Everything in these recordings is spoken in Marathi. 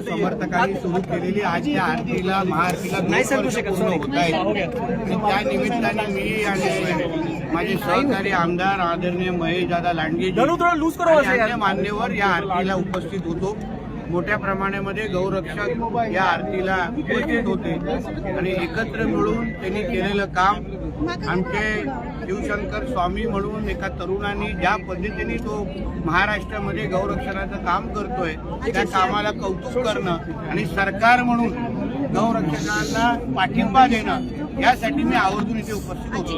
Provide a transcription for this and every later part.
समर्थकांनी सुरू केलेली आजच्या आरतीला महाआरतीला वर्ष पूर्ण होत आणि त्या निमित्ताने मी आणि माझे सहकारी आमदार आदरणीय महेश दादा लांडगे मान्यवर या आरतीला उपस्थित होतो. मोठ्या प्रमाणामध्ये गौरक्षक या आरतीला उपस्थित होते. आणि एकत्र मिळून त्यांनी केलेलं काम आमचे शिवशंकर स्वामी म्हणून एका तरुणांनी ज्या पद्धतीने तो महाराष्ट्रामध्ये गौरक्षणाचं काम करतोय त्या कामाला कौतुक करणं आणि सरकार म्हणून गौरक्षकांना पाठिंबा देणं यासाठी मी आवर्जून इथे उपस्थित होतो.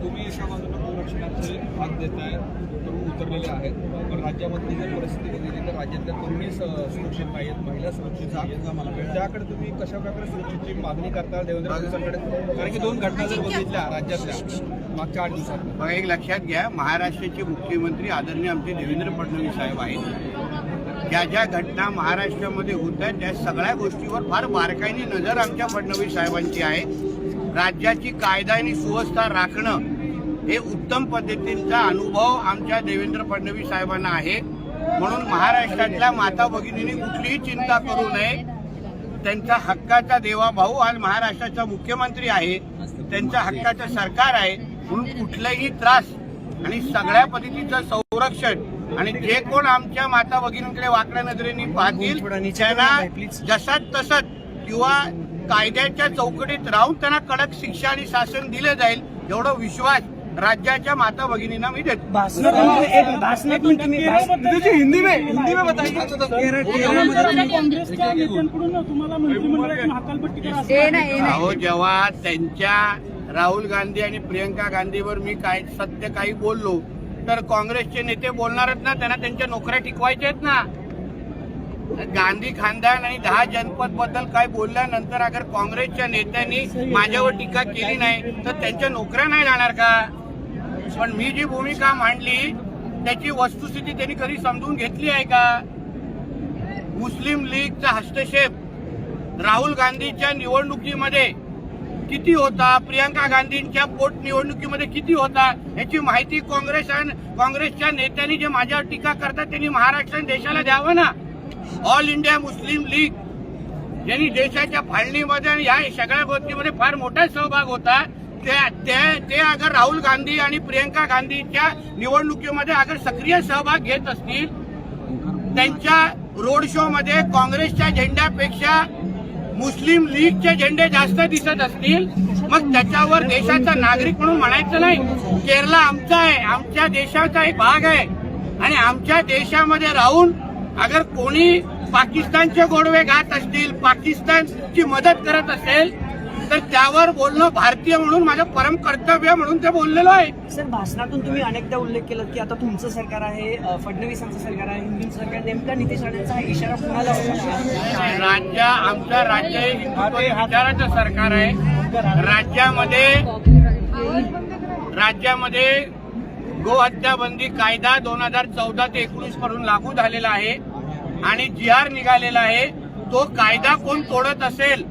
तुम्ही एका बाजूला संरक्षणाचे भाग देताय तरुण उतरलेले आहेत. पण राज्यामधली जर परिस्थिती बघितली तर राज्यातल्या तरुणी सुरक्षित नाही आहेत महिला सुरक्षित आहेत त्याकडे तुम्ही कशा प्रकारे सुरक्षेची मागणी करता? देवेंद्र फडणवीसांकडे? कारण की दोन घटना जर बघितल्या राज्यातल्या मागच्या आठ दिवसात. बघा एक लक्षात घ्या महाराष्ट्राचे मुख्यमंत्री आदरणीय आमचे देवेंद्र फडणवीस साहेब आहेत. ज्या ज्या घटना महाराष्ट्रामध्ये होत आहेत त्या सगळ्या गोष्टीवर फार बारकाईने नजर आमच्या फडणवीस साहेबांची आहे. राज्याची कायदा आणि सुव्यवस्था राखणं हे उत्तम पद्धतीचा अनुभव आमच्या देवेंद्र फडणवीस साहेबांना आहे. म्हणून महाराष्ट्रातल्या माता भगिनींनी कुठलीही चिंता करू नये. त्यांचा हक्काचा देवा भाऊ आज महाराष्ट्राचा मुख्यमंत्री आहे. त्यांच्या हक्काचं सरकार आहे. म्हणून कुठलाही त्रास आणि सगळ्या पद्धतीचं संरक्षण आणि जे कोण आमच्या माता भगिनींकडे वाकड्या नजरेने पाहतील त्यांना जसाच तसंच किंवा कायद्याच्या चौकटीत राहून त्यांना कडक शिक्षा आणि शासन दिले जाईल एवढा विश्वास राज्याच्या माता भगिनींना मी देतो हिंदी में हिंदी बताइए जेव्हा त्यांच्या राहुल गांधी आणि प्रियंका गांधीवर मी काय सत्य काही बोललो तर काँग्रेसचे नेते बोलणारच ना त्यांना त्यांच्या नोकऱ्या टिकवायच्या आहेत ना. गांधी खानदान आणि दहा जनपदबद्दल काय बोलल्यानंतर अगर काँग्रेसच्या नेत्यांनी माझ्यावर टीका केली नाही तर त्यांच्या नोकऱ्या नाही जाणार का? पण मी जी भूमिका मांडली त्याची वस्तुस्थिती त्यांनी कधी समजून घेतली आहे का? मुस्लिम लीगचा हस्तक्षेप राहुल गांधीच्या निवडणुकीमध्ये किती होता? प्रियंका गांधींच्या पोटनिवडणुकीमध्ये किती होता? याची माहिती काँग्रेस आणि काँग्रेसच्या नेत्यांनी जे माझ्यावर टीका करतात त्यांनी महाराष्ट्र आणि देशाला द्यावं ना? ऑल इंडिया मुस्लिम लीग यांनी देशाच्या फाळणीमध्ये आणि या सगळ्या गोष्टीमध्ये फार मोठा सहभाग होता. ते ते- ते अगर राहुल गांधी आणि प्रियंका गांधीच्या निवडणुकीमध्ये अगर सक्रिय सहभाग घेत असतील त्यांच्या रोड शो मध्ये काँग्रेसच्या झेंड्यापेक्षा मुस्लिम लीगचे झेंडे जास्त दिसत असतील मग त्याच्यावर देशाचा नागरिक म्हणून म्हणायचं नाही. केरला आमचा आहे आमच्या देशाचा एक भाग आहे. आणि आमच्या देशामध्ये राहून अगर कोणी पाकिस्तानचे गोडवे घात असतील पाकिस्तानची मदत करत असेल तर त्यावर बोलणं भारतीय म्हणून माझं परम कर्तव्य म्हणून ते बोललेलो आहे. सर भाषणातून तुम्ही अनेकदा उल्लेख केला की आता तुमचं सरकार आहे अ, फडणवीसांचं सरकार आहे हिंदू सरकार नेमका नितेश राणेंचा हा इशारा कुणाला होता राज्य आमचं राज्य हे विचाराचं सरकार आहे. राज्यामध्ये राज्यामध्ये गोहत्या बंदी कायदा दोन हजार चौदा ते एकोणीसपासून लागू झालेला आहे. आणि जी आर निघालेला आहे तो कायदा कोण तोडत असेल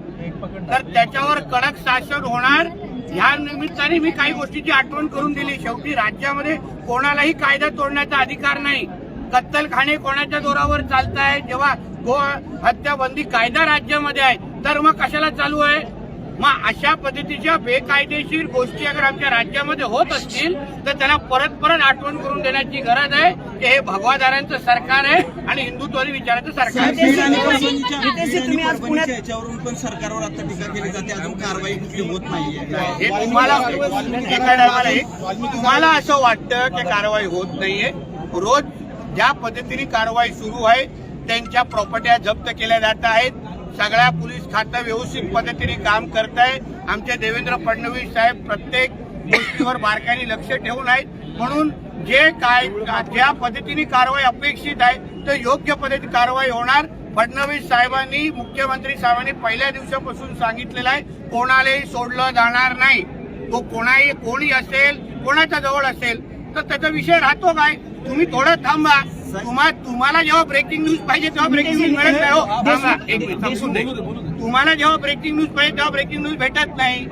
तर त्याच्यावर कडक शासन होणार. ह्या निमित्ताने मी काही गोष्टीची आठवण करून दिली. शेवटी राज्यामध्ये कोणालाही कायदा तोडण्याचा अधिकार नाही. कत्तलखाने कोणाच्या जोरावर चालताय? जेव्हा गो हत्या बंदी कायदा राज्यामध्ये आहे तर मग कशाला चालू आहे? मग अशा पद्धतीच्या बेकायदेशीर गोष्टी अगर आमच्या राज्यामध्ये होत असतील तर त्यांना परत परत आठवण करून देण्याची गरज आहे की हे भगवादारांचं सरकार आहे आणि हिंदुत्वादी विचाराचं सरकार आहे. तुम्ही आज पुण्यात याच्यावरून पण सरकारवर आता टीका केली जाते. अजून कारवाई कुठली होत नाहीये. हे तुम्हाला एका टायमाला एक तुम्हाला असं वाटतं की कारवाई होत नाहीये? रोज ज्या पद्धतीने कारवाई सुरू आहे त्यांच्या प्रॉपर्ट्या जप्त केल्या जात आहेत. सगळ्या पोलीस खातं व्यवस्थित पद्धतीने काम करत आहे आमचे देवेंद्र फडणवीस साहेब प्रत्येक गोष्टीवर बारकाईने लक्ष ठेवून आहेत. म्हणून जे काय ज्या पद्धतीने कारवाई अपेक्षित आहे तर योग्य पद्धती कारवाई होणार. फडणवीस साहेबांनी मुख्यमंत्री साहेबांनी पहिल्या दिवसापासून सांगितलेलं आहे कोणालाही सोडलं जाणार नाही. तो कोणाही कोणी असेल कोणाच्या जवळ असेल तर त्याचा विषय राहतो काय? तुम्ही थोडं थांबा. तुम्हा तुम्हाला जेव्हा ब्रेकिंग न्यूज पाहिजे तेव्हा ब्रेकिंग न्यूज मिळत नाही हो. थांबा, एक मिनिट, संपून दे. तुम्हाला जेव्हा ब्रेकिंग न्यूज पाहिजे तेव्हा ब्रेकिंग न्यूज भेटत नाही.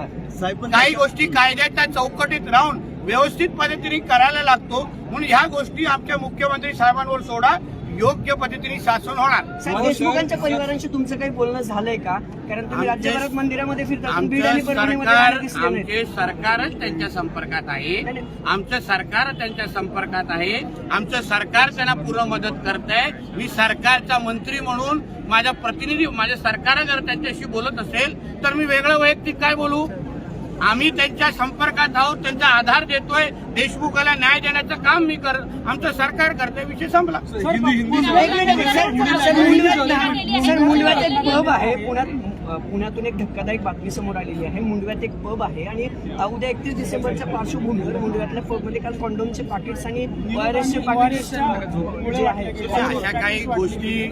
काही गोष्टी कायद्याच्या चौकटीत राहून व्यवस्थित पद्धतीने करायला लागतो. म्हणून ह्या गोष्टी आमच्या मुख्यमंत्री साहेबांवर सोडा. योग्य पद्धतीने शासन होणार. साहेब देशमुखांच्या परिवारांशी तुमचं काही बोलणं झालंय का? कारण तुम्ही आमचे- राज्यभरात मंदिरामध्ये फिरता पण बीड आमचं आणि परभणीमध्ये सरकार मला दिसले नाहीत. आमचे सरकारच त्यांच्या संपर्कात आहे. नाही. आमचं सरकार त्यांच्या संपर्कात आहे. आमचं सरकार त्यांना पूर्ण मदत करत आहे मी सरकारचा मंत्री म्हणून माझा प्रतिनिधी माझ्या सरकार जर त्यांच्याशी बोलत असेल तर मी वेगळं वैयक्तिक काय बोलू? आम्ही त्यांच्या संपर्कात आहोत त्यांचा आधार देतोय. देशमुखाला न्याय देण्याचं काम मी कर आमचं सरकार करतोय विषय संपला हिंदी हिंदी एक मिनिट, सर, सर, मुंडव्यात सर मुंडव्यात एक पब आहे पुण्यात पुण्यातून एक धक्कादायक बातमी समोर आलेली आहे. मुंडव्यात एक पब आहे आणि उद्या एकतीस डिसेंबरच्या पार्श्वभूमीवर मुंडव्यातल्या पबमध्ये काल कॉन्डोमचे पाकिट्स आणि वायरसचे पाकिट्स अशा काही गोष्टी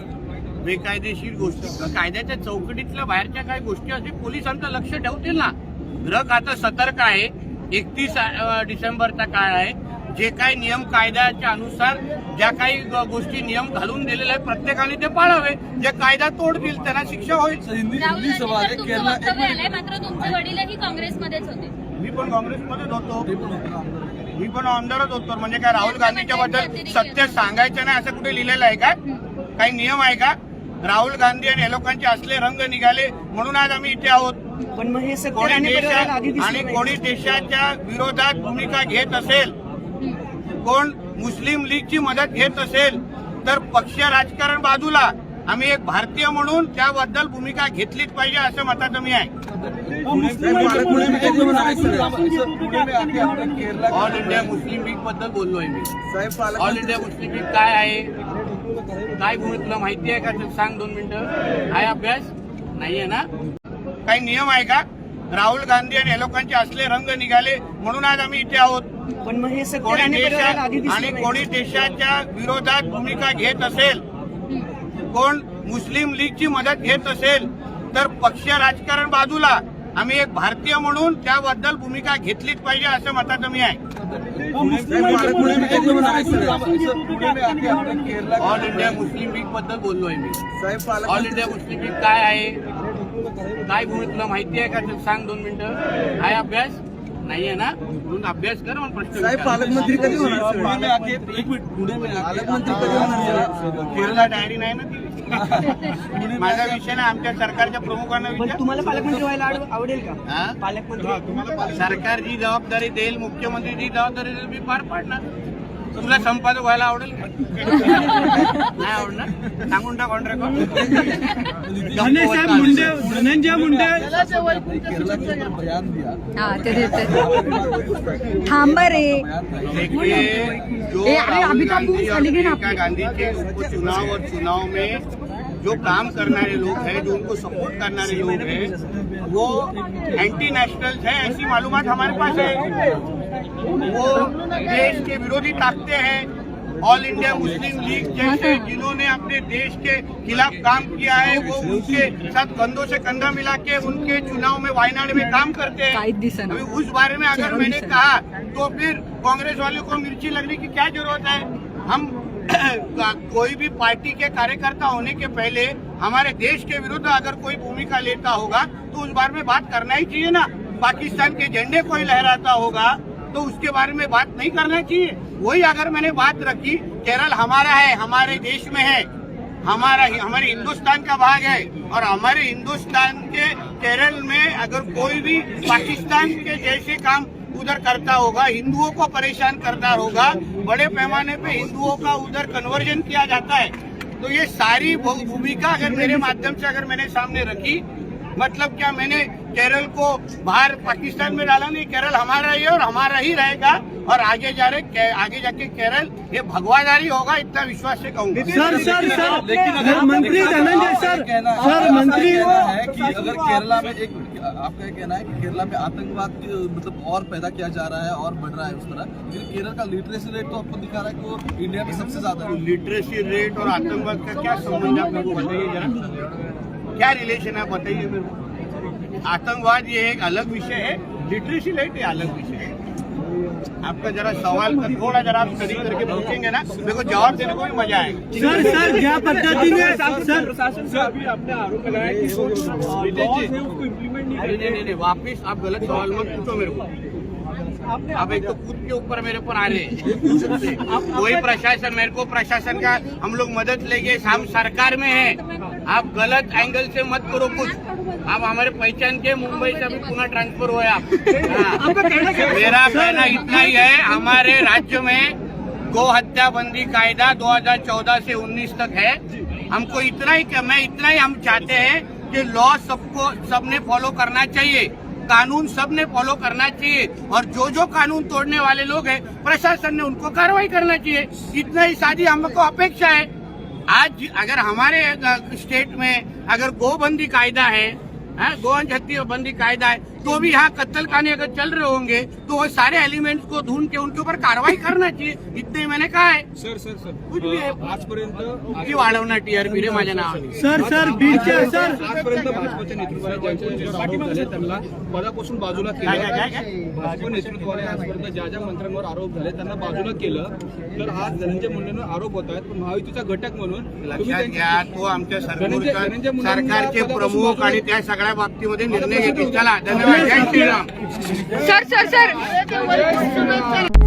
बेकायदेशीर गोष्टी कायद्याच्या चौकटीतल्या बाहेरच्या काही गोष्टी असे पोलीस आमचं लक्ष ठेवतील ना. ग्रह आता सतर्क आहे. एकतीस डिसेंबरचा काळ आहे. जे काही नियम कायद्याच्या अनुसार ज्या काही गोष्टी नियम घालून दिलेले आहे प्रत्येकाने ते पाळावे. जे कायदा तोडतील त्यांना शिक्षा होईल. हिंदी है आलंय मात्र तुमचे वडीलही काँग्रेसमध्येच होते. मी पण काँग्रेसमध्येच होतो. मी पण आमदारच होतो. म्हणजे काय राहुल गांधीच्या बद्दल सत्य सांगायचं नाही असं कुठे लिहिलेलं आहे का? काही नियम आहे का? राहुल गांधी आणि या लोकांचे असले रंग निघाले म्हणून आज आम्ही इथे आहोत. पण मग हे सत्य कोणी आणि परिवाराला आधी देशात आणि दिसलं कोणी नाही. देशाच्या विरोधात भूमिका घेत असेल कोण मुस्लिम लीगची मदत घेत असेल तर पक्ष राजकारण बाजूला आम्ही एक भारतीय म्हणून त्याबद्दल भूमिका घेतलीच पाहिजे असं मताचं मी आहे. ऑल इंडिया मुस्लिम लीगबद्दल बोललोय मी. ऑल इंडिया मुस्लिम लीग काय आहे? काय भूमिका तुला माहिती आहे का? सांग दोन मिनिटं. आहे अभ्यास? नाहीये ना? काही नियम आहे का राहुल गांधी आणि या लोकांचे असले रंग निघाले म्हणून आज आम्ही इथे आहोत पण मग हे कोणी आणि देशात. कोणी देशाच्या विरोधात भूमिका घेत असेल कोण मुस्लिम लीगची मदत घेत असेल तर पक्ष राजकारण बाजूला आम्ही एक भारतीय म्हणून त्याबद्दल भूमिका घेतलीच पाहिजे असं मताचं मी आहे हैं ऑल इंडिया मुस्लिम लीगबद्दल बोललोय मी ऑल इंडिया मुस्लिम लीग काय आहे काय भूमिका तुला माहिती आहे का? सांग दोन मिनिटं. आहे अभ्यास? नाहीये ना? म्हणून अभ्यास कर मग प्रश्न. पालकमंत्री कधी होणार? पुणे में आके एक मिनिट पुणे में आके पालकमंत्री कधी होणार? केरला डायरी नाही ना ती? माझा विषय ना आमच्या सरकारच्या प्रमुखांना तुम्हाला पालकमंत्री व्हायला आवडेल का? हा? पालकमंत्री. सरकार जी जबाबदारी देईल मुख्यमंत्री जी जबाबदारी देईल मी पार पाडणार. तुला संपादक व्हायला आवडेल? नाही आवडणार? सांगून टाक ऑन रेकॉर्ड मुंडे धनंजय मुंडे. हा ते देते थांबा रे. देखिए जो ए, अरे, राहुल अभी तो गांधी आपको और खाली गिना प्रियंका गांधी के उपचुनाव और चुनाव में जो काम करनारे लोग हैं जो उनको सपोर्ट करनारे लोग हैं वो एंटी नेशनल्स हैं ऐसी मालूमात हमारे पास है। वो देश के विरोधी ताकते हैं। ऑल इंडिया मुस्लिम लीग जैसे जिन्होंने अपने देश के खिलाफ काम किया है वो उनके साथ कंधों से कंधा मिला के उनके चुनाव में वायनाड में काम करते हैं. अभी उस बारे में अगर मैंने कहा तो फिर कांग्रेस वालों को मिर्ची लगने की क्या ज़रूरत है? हम कोई भी पार्टी के कार्यकर्ता होने के पहले हमारे देश के विरुद्ध अगर कोई भूमिका लेता होगा तो उस बारे में बात करना ही चाहिए ना। पाकिस्तान के झंडे कोई लहराता होगा तो उसके बारे में बात नहीं करना चाहिए। वही अगर मैंने बात रखी, केरल हमारा है, हमारे देश में है, हमारा हमारे हिंदुस्तान का भाग है, और हमारे हिंदुस्तान के केरल में अगर कोई भी पाकिस्तान के जैसे काम उधर करता होगा, हिंदुओं को परेशान करता होगा, बड़े पैमाने पे हिंदुओं का उधर कन्वर्जन किया जाता है तो ये सारी भूमिका अगर मेरे माध्यम से अगर मैंने सामने रखी मतलब क्या मैंने केरल को बाहर पाकिस्तान में डाला नहीं केरल हमारा ही है और हमारा ही रहेगा और आगे जा रहे के- आगे जाके केरल ये भगवादारी होगा इतना विश्वास से कहूँगा। सर सर सर लेकिन अगर मंत्री धनंजय सर सर मंत्री है कि अगर केरला में एक आपका ये कहना है कि केरला में आतंकवाद की मतलब और पैदा किया जा रहा है और बढ़ रहा है उस तरह। लेकिन केरल का लिटरेसी रेट तो आपको दिखा रहा है कि वो इंडिया में सबसे ज़्यादा लिटरेसी रेट और आतंकवाद का क्या संबंध है? आप बताइए जरा। क्या रिलेशन है बताइए मेरे को। आतंकवाद ये एक अलग विषय है लिटरेसी रेट ये अलग विषय है। आपका जरा सवाल का थोड़ा जरा आप स्टडी करके पूछेंगे ना मेरे को जवाब देने को भी मज़ा आएगा। सर सर ज्या पद्धतीने सर। प्रशासन से अभी आपने आरोप लगाया कि उसको इम्प्लीमेंट नहीं नहीं नहीं वापिस आप गलत सवाल मत पूछो मेरे को। अब एक तो खुद के ऊपर मेरे पर आ रहे हैं। कोई प्रशासन मेरे को प्रशासन का हम लोग मदद लेंगे हम सरकार में है। आप गलत एंगल से मत करो कुछ। आप हमारे पहचान के मुंबई से अभी पुनः ट्रांसफ़र हुए आप। हाँ। मेरा कहना इतना ही है हमारे राज्य में गो हत्या बंदी कायदा 2014 से 19 तक है। हमको इतना ही मैं इतना ही हम चाहते हैं कि लॉ सबको सबने फॉलो करना चाहिए। कानून सबने फॉलो करना चाहिए और जो जो कानून तोड़ने वाले लोग हैं प्रशासन ने उनको कार्रवाई करना चाहिए। इतना ही सादी हमको अपेक्षा है। आज अगर हमारे स्टेट में अगर गोबंदी कायदा है हाँ, गोवंश हत्या बंदी कायदा है तो भी यहाँ कत्ल खाने अगर चल रहे होंगे तो वो सारे एलिमेंट्स को ढूंढ के उनके ऊपर कार्रवाई करना चाहिए। इतने ही मैंने कहा है। Sir sir sir. कुछ भी. अं, आजपर्यंत किती वाढवणार टीआरपी रे माझ्या नावाने सर सर बीडचे सर. आजपर्यंत भाजपच्या नेतृत्वाने त्यांना पदापासून बाजूला केलं. भाजप नेतृत्वाने आजपर्यंत ज्या ज्या मंत्र्यांवर आरोप झाले त्यांना बाजूला केलं. तर आज धनंजय मुंडेंवर आरोप होत आहेत. पण महायुतीचा घटक म्हणून तुम्ही लक्षात त्यांची- घ्या तो आमच्या धनंजय- सरकारचा प्रमुख आणि त्या सगळ्या बाबतीमध्ये निर्णय घेतील. चला धन्यवाद. जय श्रीराम सर सर सर